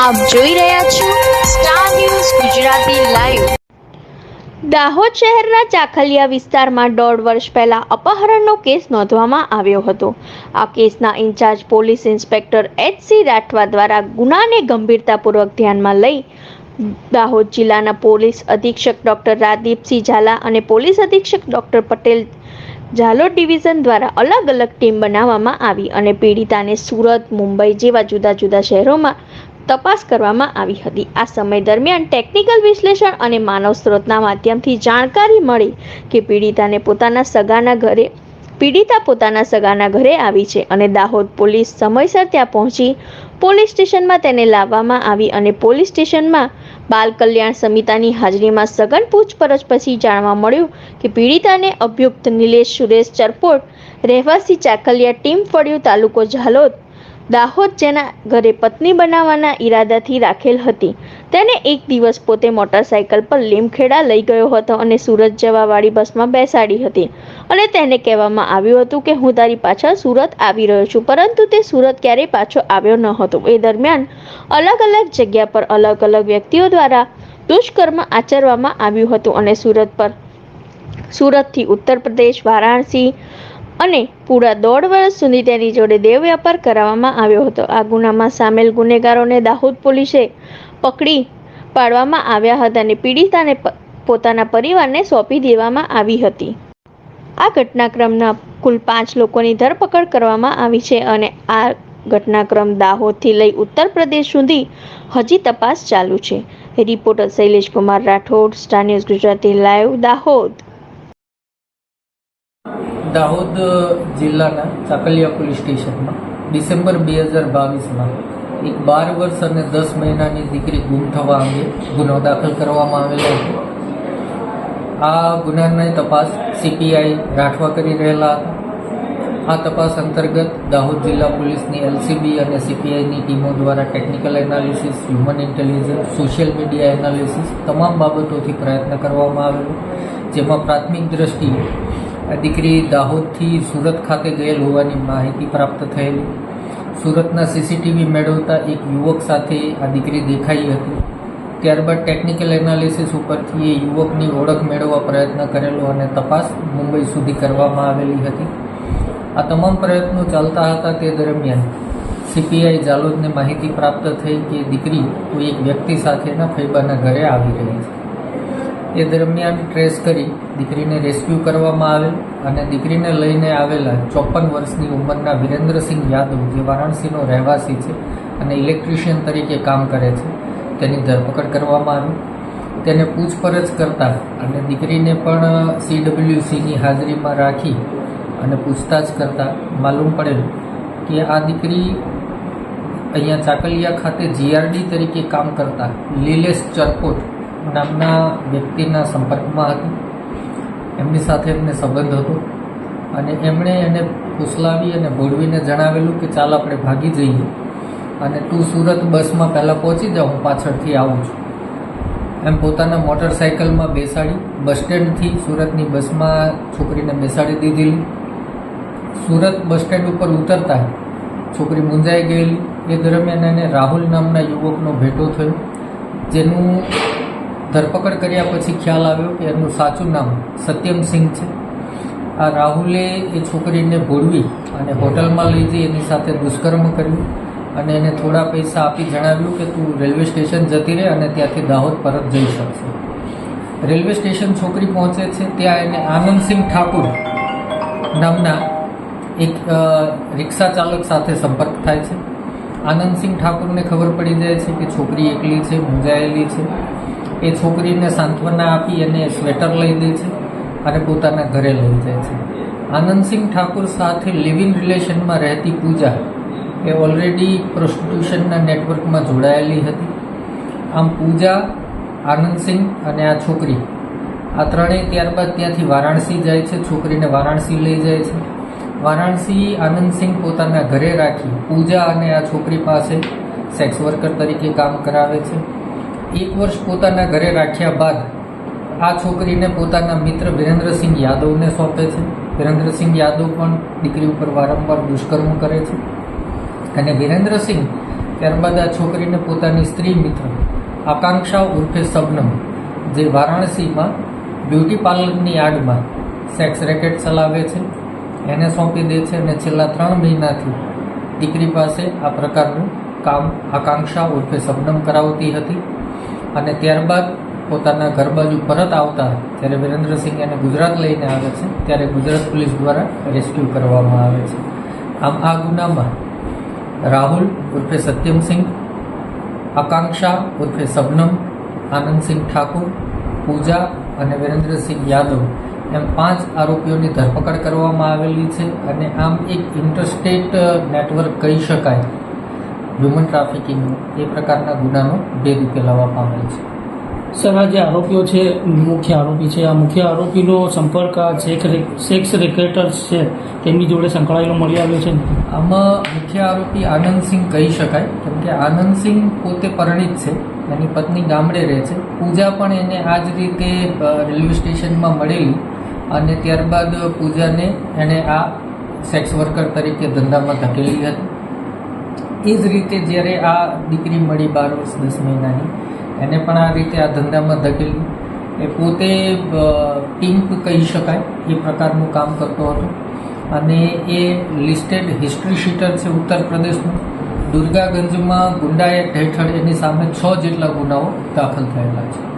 આપ જોઈ રહ્યા છો Star News Gujarati live Dahod શહેરના ચાખલિયા વિસ્તારમાં દોઢ વર્ષ પહેલા અપહરણનો કેસ નોંધવામાં આવ્યો હતો. આ કેસના in-charge police inspector H C Rathwa દ્વારા ગુનાને ગંભીરતાપૂર્વક ધ્યાનમાં લઈ દાહોદ જિલ્લાના પોલીસ અધિક્ષક ડોક્ટર રાદીપસિંહ ઝાલા અને પોલીસ અધિક્ષક ડોક્ટર પટેલ ઝાલોદ ડિવિઝન દ્વારા અલગ અલગ ટીમ બનાવવામાં આવી અને પીડિતાને સુરત, મુંબઈ જેવા જુદા જુદા શહેરોમાં તપાસ કરવામાં આવી હતી. આ સમય દરમિયાન ટેકનિકલ વિશ્લેષણ અને માનવ સ્ત્રોતના માધ્યમથી જાણકારી મળી કે પીડિતાને પોતાના સગાના ઘરે, પીડિતા પોતાના સગાના ઘરે આવી છે અને દાહોદ પોલીસ સમયસર ત્યાં પહોંચી પોલીસ સ્ટેશનમાં તેને લાવવામાં આવી અને પોલીસ સ્ટેશનમાં બાલ કલ્યાણ સમિતાની હાજરીમાં સઘન પૂછપરછ પછી જાણવા મળ્યું કે પીડિતાને અભિયુક્ત નિલેશ સુરેશ ચરપોટ રહેવાસી ચાકલિયા ટીમ ફળિયું તાલુકો ઝાલોદ દાહોદ જેના ઘરે પત્ની બનાવવાના ઈરાદાથી રાખેલ હતી. તેને એક દિવસ પોતે મોટરસાયકલ પર લીમખેડા લઈ ગયો હતો અને સુરત જવાવાળી બસમાં બેસાડી હતી. અને તેને કહેવામાં આવ્યું હતું કે, હું તારી પાછળ સુરત આવી રહ્યો છું, પરંતુ તે સુરત ક્યારેય પાછો આવ્યો ન હતો એ દરમિયાન અલગ અલગ જગ્યા પર અલગ અલગ વ્યક્તિઓ દ્વારા દુષ્કર્મ આચરવામાં આવ્યું હતું અને સુરત પર, સુરતથી ઉત્તર પ્રદેશ, વારાણસી અને પૂરા દોઢ વર્ષ સુધી તેની જોડે દેહ વ્યાપાર કરાવવામાં આવ્યો હતો. આ ગુનામાં સામેલ ગુનેગારોને દાહોદ પોલીસે પકડી પાડવામાં આવ્યા હતા અને પીડિતાને પોતાના પરિવારને સોંપી દેવામાં આવી હતી. આ ઘટનાક્રમના કુલ પાંચ લોકોની ધરપકડ કરવામાં આવી છે અને આ ઘટનાક્રમ દાહોદથી લઈ ઉત્તર પ્રદેશ સુધી હજી તપાસ ચાલુ છે. Reporter Shailesh Kumar Rathod, Star News Gujarati, live Dahod. Dahod જિલ્લાના ચાકલિયા પોલીસ સ્ટેશનમાં ડિસેમ્બર બે હજાર બાવીસમાં એક બાર વર્ષ અને દસ મહિનાની દીકરી ગુમ થવા અંગે ગુનો દાખલ કરવામાં આવેલો હતો. આ ગુનાની તપાસ સીપીઆઈ રાઠવા કરી રહેલા હતા. આ તપાસ અંતર્ગત દાહોદ જિલ્લા પોલીસની એલસીબી અને સીપીઆઈની ટીમો દ્વારા technical analysis, human intelligence, social media analysis, તમામ બાબતોથી પ્રયત્ન કરવામાં આવેલો, જેમાં પ્રાથમિક દ્રષ્ટિએ દીકરી દાહોદથી સુરત ખાતે ગયેલ હોવાની માહિતી પ્રાપ્ત થયેલી. સુરતના સીસીટીવી મેળવતા એક યુવક સાથે આ દીકરી દેખાઈ હતી. ત્યારબાદ ટેકનિકલ એનાલિસિસ ઉપરથી એ યુવકની ઓળખ મેળવવા પ્રયત્ન કરેલો અને તપાસ મુંબઈ સુધી કરવામાં આવેલી હતી. આ તમામ પ્રયત્નો ચાલતા હતા તે દરમિયાન સીપીઆઈ જાલોદને માહિતી પ્રાપ્ત થઈ કે દીકરી કોઈ એક વ્યક્તિ સાથેના ફૈબાના ઘરે આવી રહી છે. એ દરમિયાન ટ્રેસ કરી દીકરીને રેસ્ક્યુ કરવામાં આવેલ અને દીકરીને લઈને આવેલા ચોપન વર્ષની ઉંમરના વિરેન્દ્રસિંહ યાદવ, જે વારાણસીનો રહેવાસી છે અને ઇલેક્ટ્રિશિયન તરીકે કામ કરે છે, તેની ધરપકડ કરવામાં આવી. તેને પૂછપરછ કરતા અને દીકરીને પણ સીડબ્લ્યુસીની હાજરીમાં રાખી અને પૂછતાછ કરતાં માલુમ પડેલ કે આ દીકરી અહીંયા ચાકલિયા ખાતે જીઆરડી તરીકે કામ કરતા લીલેશ ચરકોટ નામના વ્યક્તિના સંપર્કમાં હતી. એમની સાથે એમને સંબંધ હતો અને એમણે એને ફૂસલાવી અને ભોળવીને જણાવેલું કે ચાલ આપણે ભાગી જઈએ અને તું સુરત બસમાં પહેલાં પહોંચી જા, હું પાછળથી આવું છું. એમ પોતાના મોટરસાયકલમાં બેસાડી, બસ સ્ટેન્ડથી સુરતની બસમાં છોકરીને બેસાડી દીધેલી. સુરત બસ સ્ટેન્ડ ઉપર ઉતરતા છોકરી મૂંઝાઈ ગયેલી. એ દરમિયાન એને રાહુલ નામના યુવકનો ભેટો થયો, જેનું ધરપકડ કર્યા પછી ખ્યાલ આવ્યો કે એનું સાચું નામ સત્યમસિંહ છે. આ રાહુલે એ છોકરીને ભોળવી અને હોટલમાં લઈ જઈ એની સાથે દુષ્કર્મ કર્યું અને એને થોડા પૈસા આપી જણાવ્યું કે તું રેલવે સ્ટેશન જતી રહે અને ત્યાંથી દાહોદ પરત જઈ શકશે. રેલવે સ્ટેશન છોકરી પહોંચે છે, ત્યાં એને આનંદસિંહ ઠાકુર નામના એક રિક્ષા ચાલક સાથે સંપર્ક થાય છે. આનંદસિંહ ઠાકુરને ખબર પડી જાય છે કે છોકરી એકલી છે, મૂંઝાયેલી છે. એ છોકરીને સાંત્વના આપી અને સ્વેટર લઈ દે છે અને પોતાના ઘરે લઈ જાય છે. આનંદસિંહ ઠાકુર સાથે લિવ ઇન રિલેશનમાં રહેતી પૂજા એ ઓલરેડી પ્રોસ્ટિટ્યુશનના નેટવર્કમાં જોડાયેલી હતી. આમ પૂજા, આનંદસિંહ અને આ છોકરી, આ ત્રણેય ત્યારબાદ ત્યાંથી વારાણસી જાય છે. છોકરીને વારાણસી લઈ જાય છે. વારાણસી આનંદસિંહ પોતાના ઘરે રાખી પૂજા અને આ છોકરી પાસે સેક્સ વર્કર તરીકે કામ કરાવે છે. એક વર્ષ પોતાના ઘરે રાખ્યા બાદ આ છોકરીને પોતાના મિત્ર વિરેન્દ્રસિંહ યાદવને સોંપે છે. વિરેન્દ્રસિંહ યાદવ પણ દીકરી ઉપર વારંવાર દુષ્કર્મ કરે છે. અને વિરેન્દ્રસિંહ ત્યારબાદ આ છોકરીને પોતાની સ્ત્રી મિત્ર આકાંક્ષા ઉર્ફે સબનમ, જે વારાણસીમાં બ્યુટી પાર્લરની આડમાં સેક્સ રેકેટ ચલાવે છે, એને સોંપી દે છે અને છેલ્લા ત્રણ મહિનાથી દીકરી પાસે આ પ્રકારનું કામ આકાંક્ષા ઉર્ફે સબનમ કરાવતી હતી. અને ત્યારબાદ પોતાના ઘર બાજુ પરત આવતા જ્યારે વિરેન્દ્રસિંહ એને ગુજરાત લઈને આવે છે, ત્યારે ગુજરાત પોલીસ દ્વારા રેસ્ક્યુ કરવામાં આવે છે. આમ આ ગુનામાં રાહુલ ઉર્ફે સત્યમસિંહ, આકાંક્ષા ઉર્ફે સબનમ આનંદસિંહ ઠાકુર, પૂજા અને વિરેન્દ્રસિંહ યાદવ એમ પાંચ આરોપીઓની ધરપકડ કરવામાં આવેલી છે અને આમ એક ઇન્ટરસ્ટેટ નેટવર્ક કહી શકાય હ્યુમન ટ્રાફિકિંગનું એ પ્રકારના ગુનાનો ભેદ ઉકેલાવા પામેલ છે. સર આ જે આરોપીઓ છે મુખ્ય આરોપી છે આ મુખ્ય આરોપીનો સંપર્ક આ સેક સેક્સ રેકેટર્સ છે તેમની જોડે સંકળાયેલો મળી આવ્યો છે. આમાં મુખ્ય આરોપી આનંદસિંહ કહી શકાય કેમ કે આનંદસિંહ પોતે પરિણિત છે એની પત્ની ગામડે રહે છે. પૂજા પણ એને આ જ રીતે રેલવે સ્ટેશનમાં મળેલી અને ત્યારબાદ પૂજાને એણે આ સેક્સ વર્કર તરીકે ધંધામાં ધકેલી હતી. એ જ રીતે જ્યારે આ દીકરી મળી બાર વર્ષ, દસ મહિનાની, એને પણ આ રીતે આ ધંધામાં ધકેલી. એ પોતે પિંક કહી શકાય, એ પ્રકારનું કામ કરતો હતો. અને એ લિસ્ટેડ હિસ્ટ્રી શીટર છે ઉત્તર પ્રદેશનું. દુર્ગાગંજમાં ગુંડા હેઠળ એની સામે છ જેટલા ગુનાઓ દાખલ થયેલા છે.